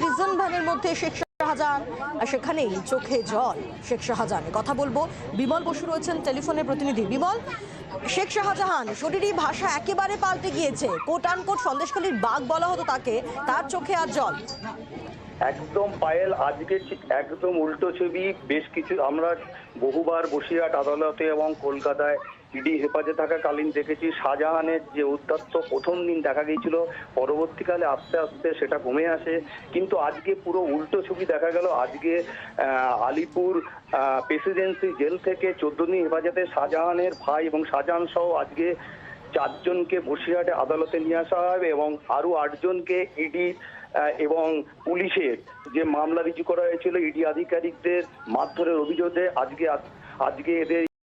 Prison মধ্যে শেখ শাহজাহান, আর সেখানেই চোখে জল শেখ শাহজাহানের। কথা বলব বিমল বসু রয়েছেন টেলিফোনের প্রতিনিধি। বিমল শেখ শাহজাহান, শরীরী ভাষা একেবারে পাল্টে গিয়েছে। কোট আনকোট সন্দেশখালীর বাঘ বলা হতো তাকে, তার চোখে আর জল। একদম পায়েল, আজকে ঠিক একদম উল্টো ছবি। বেশ কিছু, আমরা বহুবার বসিরহাট আদালতে এবং কলকাতায় ইডি হেফাজতে থাকাকালীন দেখেছি। শাহজাহানের যে উদ্যত্ত প্রথম দিন দেখা গিয়েছিল। পরবর্তীকালে আস্তে আস্তে সেটা কমে আসে। কিন্তু আজকে পুরো উল্টো ছবি দেখা গেল। আজকে আলিপুর প্রেসিডেন্সি জেল থেকে চোদ্দ দিন হেফাজতে শাহজাহানের ভাই এবং শাহজাহান সহ আজকে চারজনকে বসিরহাটে আদালতে নিয়ে আসা হবে এবং আরও আটজনকে ইডি এবং পুলিশের যে মামলা রিজু করা হয়েছিল, ইডি আধিকারিকদের মারধরের অভিযোগে আজকে আজকে এদের